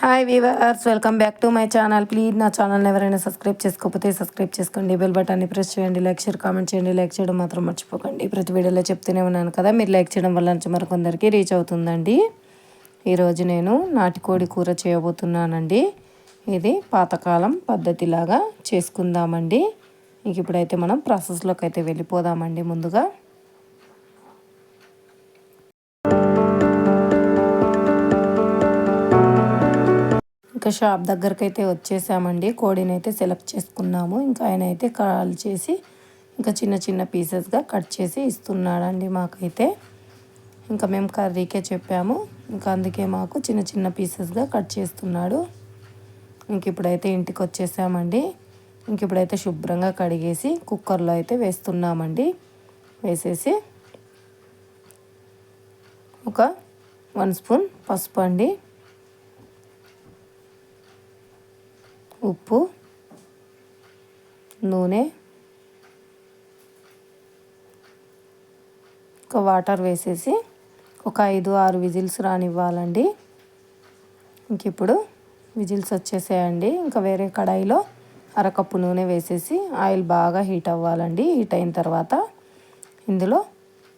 Hi weavers welcome back to my channel please నా channel ఎవరైనా subscribe చేసుకోకపోతే subscribe చేసుకోండి. బెల్ బటన్ని ప్రెస్ చేయండి. లైక్ షేర్ కామెంట్ చేయండి. లైక్ చేయడం మాత్రం మర్చిపోకండి. ప్రతి వీడియోలో చెప్తూనే ఉన్నాను కదా. మీరు లైక్ చేయడం వల్ల మరికొందరికి రీచ్ అవుతుందండి. ఈరోజు నేను నాటుకోడి కూర చేయబోతున్నానండి. ఇది పాతకాలం పద్ధతిలాగా చేసుకుందామండి. ఇంక ఇప్పుడైతే మనం ప్రాసెస్లోకి అయితే వెళ్ళిపోదామండి ముందుగా. ఇంకా షాప్ దగ్గరకు అయితే వచ్చేసామండి. కోడిని అయితే సెలెక్ట్ చేసుకున్నాము. ఇంకా ఆయన అయితే కాల్ చేసి ఇంకా చిన్న చిన్న పీసెస్గా కట్ చేసి ఇస్తున్నాడండి మాకైతే. ఇంకా మేము కర్రీకే చెప్పాము. ఇంకా అందుకే మాకు చిన్న చిన్న పీసెస్గా కట్ చేస్తున్నాడు. ఇంక ఇప్పుడైతే ఇంటికి వచ్చేసామండి ఇంక ఇప్పుడైతే శుభ్రంగా కడిగేసి కుక్కర్లో అయితే వేస్తున్నామండి. వేసేసి ఒక వన్ స్పూన్ పసుపు అండి. ఉప్పు నూనె ఒక వాటర్ వేసేసి ఒక ఐదు ఆరు విజిల్స్ రానివ్వాలండి. ఇంక ఇప్పుడు విజిల్స్ వచ్చేసేయండి. ఇంకా వేరే కడాయిలో అరకప్పు నూనె వేసేసి ఆయిల్ బాగా హీట్ అవ్వాలండి. హీట్ అయిన తర్వాత ఇందులో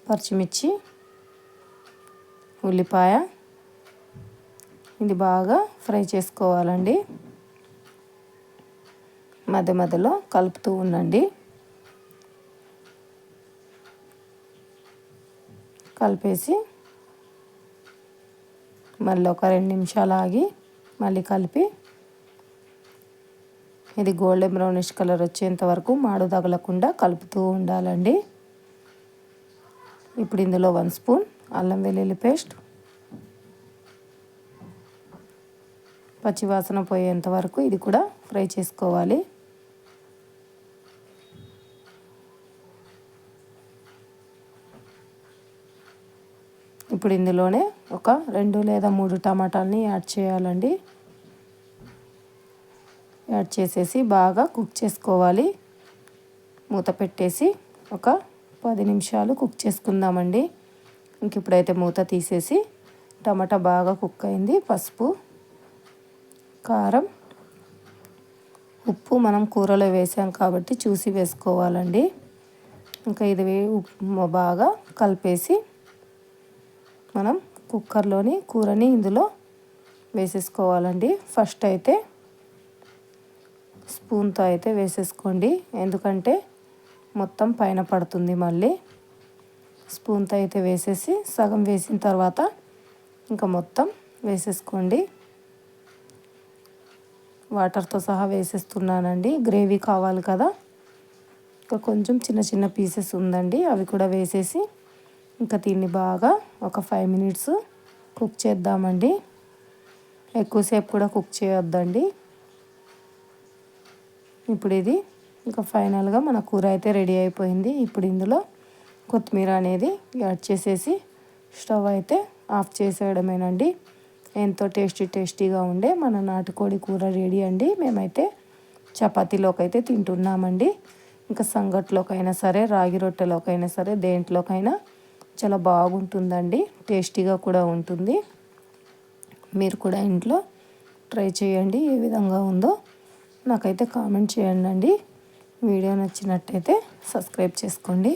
పచ్చిమిర్చి ఉల్లిపాయ ఇది బాగా ఫ్రై చేసుకోవాలండి. మధ్య మధ్యలో కలుపుతూ ఉండండి. కలిపేసి మళ్ళీ ఒక రెండు నిమిషాలు ఆగి మళ్ళీ కలిపి ఇది గోల్డెన్ బ్రౌనిష్ కలర్ వచ్చేంత వరకు మాడు తగలకుండా కలుపుతూ ఉండాలండి. ఇప్పుడు ఇందులో వన్ స్పూన్ అల్లం వెల్లుల్లి పేస్ట్ పచ్చివాసన పోయేంత వరకు ఇది కూడా ఫ్రై చేసుకోవాలి. ఇప్పుడు ఇందులోనే ఒక రెండు లేదా మూడు టమాటాలని యాడ్ చేయాలండి. యాడ్ చేసేసి బాగా కుక్ చేసుకోవాలి. మూత పెట్టేసి ఒక పది నిమిషాలు కుక్ చేసుకుందామండి. ఇంక ఇప్పుడైతే మూత తీసేసి టమాటా బాగా కుక్ అయింది. పసుపు కారం ఉప్పు మనం కూరలో వేసాం కాబట్టి చూసి వేసుకోవాలండి. ఇంకా ఇది బాగా కలిపేసి మనం కుక్కర్లోని కూరని ఇందులో వేసేసుకోవాలండి. ఫస్ట్ అయితే స్పూన్తో అయితే వేసేసుకోండి. ఎందుకంటే మొత్తం పైన పడుతుంది మళ్ళీ. స్పూన్తో అయితే వేసేసి సగం వేసిన తర్వాత ఇంకా మొత్తం వేసేసుకోండి. వాటర్తో సహా వేసేస్తున్నానండి. గ్రేవీ కావాలి కదా. ఇంకా కొంచెం చిన్న చిన్న పీసెస్ ఉందండి. అవి కూడా వేసేసి ఇంకా దీన్ని బాగా ఒక ఫైవ్ మినిట్స్ కుక్ చేద్దామండి. ఎక్కువసేపు కూడా కుక్ చేయొద్దండి. ఇప్పుడు ఇది ఇంకా ఫైనల్గా మన కూర అయితే రెడీ అయిపోయింది. ఇప్పుడు ఇందులో కొత్తిమీర అనేది యాడ్ చేసేసి స్టవ్ అయితే ఆఫ్ చేసేయడమేనండి. ఎంతో టేస్టీ టేస్టీగా ఉండే మన నాటుకోడి కూర రెడీ అండి. మేమైతే చపాతీలోకి అయితే తింటున్నామండి. ఇంకా సంగట్లోకైనా సరే రాగి రొట్టెలోకైనా సరే దేంట్లోకైనా చాలా బాగుంటుందండి టేస్టీగా కూడా ఉంటుంది. మీరు కూడా ఇంట్లో ట్రై చేయండి ఏ విధంగా ఉందో. నాకైతే కామెంట్ చేయండి అండి వీడియో నచ్చినట్టయితే సబ్స్క్రైబ్ చేసుకోండి.